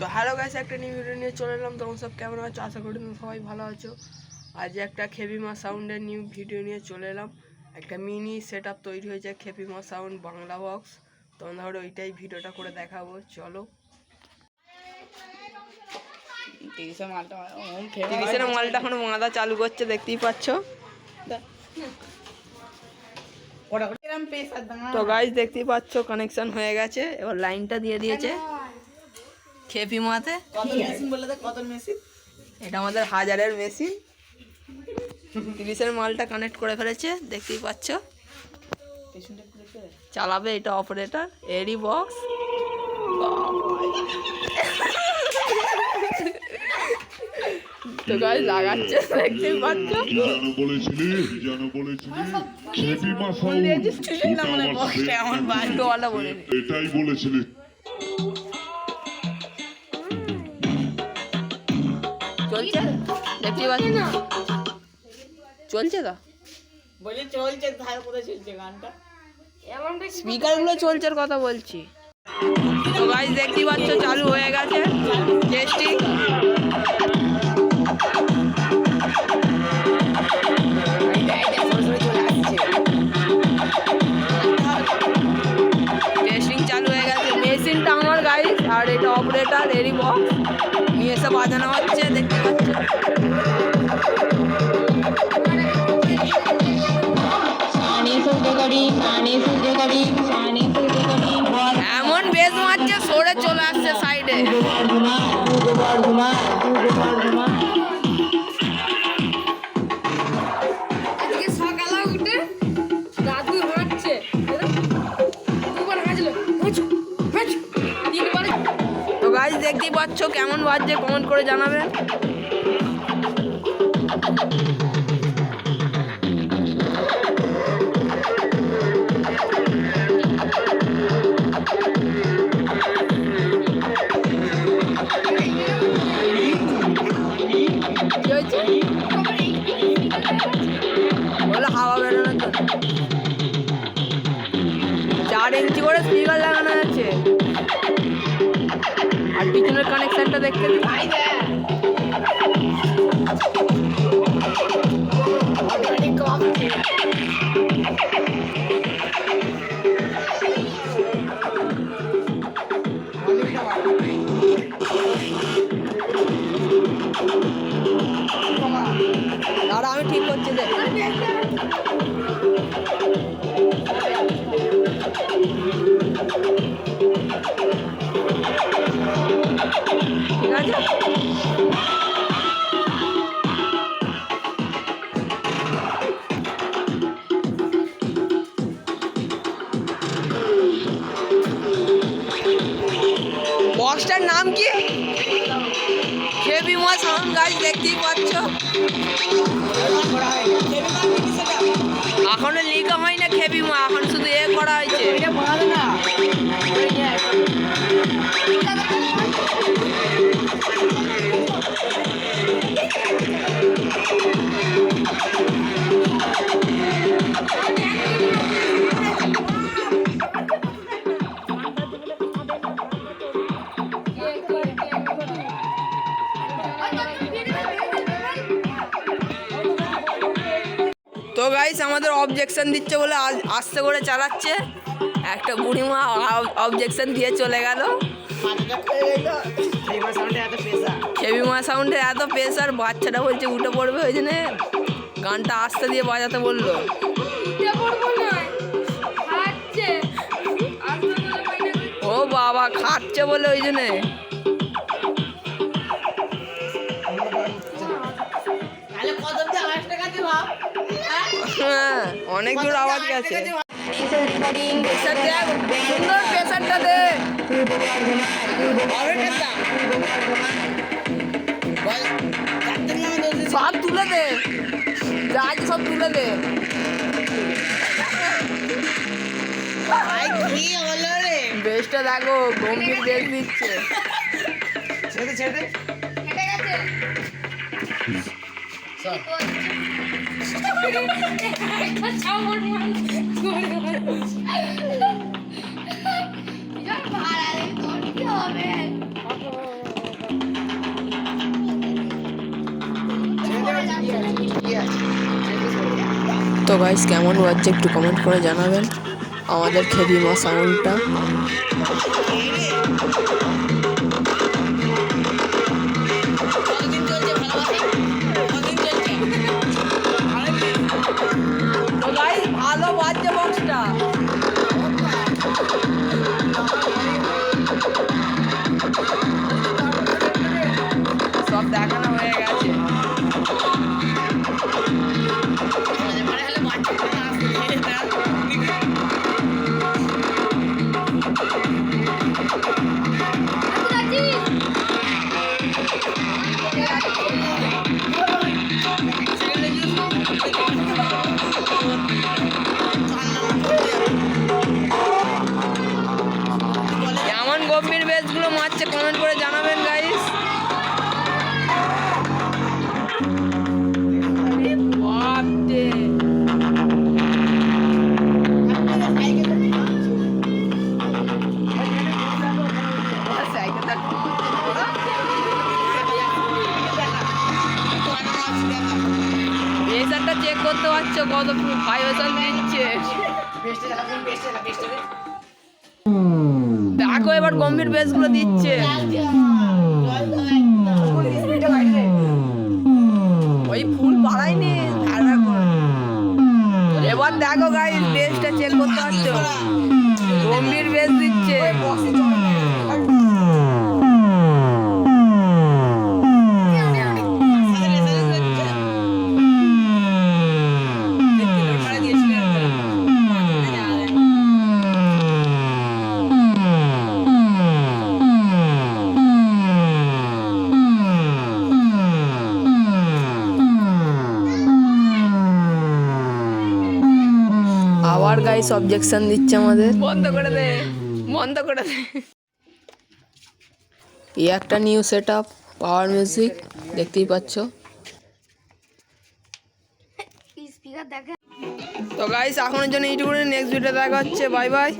তো hello guys একটা new video নিয়ে চলে এলাম। তখন সব কেমন আছো? আশা করি তোমরা সবাই ভালো আছো। আজ একটা খেপিমা সাউন্ডের নিউ ভিডিও নিয়ে চলে এলাম। একটা মিনি সেট তৈরি হয়েছে খেপিমা সাউন্ড বাংলা বক্স তোমরা ধরো ওইটাই ভিডিওটা করে দেখাবো। চলো। তিরিশে মালটা ওম তিরিশের মালটা এখন মাদা চালু করছে দেখতেই পাচ্ছ? তো গাইস দেখতেই পাচ্ছ কানেকশন হয়ে গেছে। এবার লাইনটা দিয়ে দিয়েছে। খেপিমাতে কত মেশিন বলে তো কত মেশিন? এটা আমাদের হাজারের মেশিন। তিরিশের মালটা কানেক্ট করে ফেলেছে দেখতেই পাচ্ছ। চালাবে এটা অপারেটর এরই বক্স তো গাছ লাগাচ্ছে দেখতেই পাচ্ছ। বলেছিলি বলেছিলি খেপি মানে। এটাই বলেছিলি। চলছে? দেখতেই পাচ্ছ চলছে তো? বলে চলছে ধার কোথায় চলছে গানটা? স্পিকারগুলো চলছে কথা বলছি। তো গাছ দেখতেই পাচ্ছ চালু হয়ে গেছে। টেস্টিং টেস্টিং চালু হয়ে গেছে। মেশিনটা আমার গাড়ি আর এটা অপারেটর এরই বক্স নিয়ে এসে বাজানো হচ্ছে। করি এমন বেশ মারছে সরে চলে আসছে সাইডে দেখতেই পাচ্ছ কেমন বাজছে কমেন্ট করে জানাবেন। বলে হাওয়া বেরোনোর জন্য। চার ইঞ্চি করে স্পিকার লাগানো আছে আর পিছনের কানেকশনটা দেখতে আমি ঠিক করছি, দেখ। নাম কি? খেবি মা সাউন্ড গাছ দেখতেই পাচ্ছ। এখনও লিখা হয় গাইস আমাদের অবজেকশন দিচ্ছে বলে আস্তে করে চালাচ্ছে। একটা বুড়িমা অবজেকশন দিয়ে চলে গেল। খেবিমা সাউন্ডে এত প্রেসার বাচ্চাটা বলছে উঠে পড়বে ওই জন্য গানটা আস্তে দিয়ে বাজাতে বলল। ও বাবা খাচ্ছে বলে ওই জন্যে। হ্যাঁ অনেক দূর আওয়াজ গেছে। সুন্দর প্রেসারটা দে সব তুলে দে। যা আছে সব তুলে দে। কি হলো রে? বেশটা দেখো গম্ভীর বেশ দিচ্ছে। ছেড়ে ছেড়ে গেছে। তো গাইস কেমন বাজছে একটু কমেন্ট করে জানাবেন। আমাদের খেদি মা সাউন্ডটা চেক করতে পারছ কত ভাইব্রেশন দিচ্ছে দেখো এবার গম্ভীর বেশগুলো দিচ্ছে। গাইস অবজেকশন দিচ্ছে আমাদের। বন্ধ করে দে বন্ধ করে দে। এই একটা new set up power music দেখতেই পাচ্ছ। তো গাইস এখনের জন্য এইটুকু নেক্সট ভিডিও দেখা হচ্ছে বাই বাই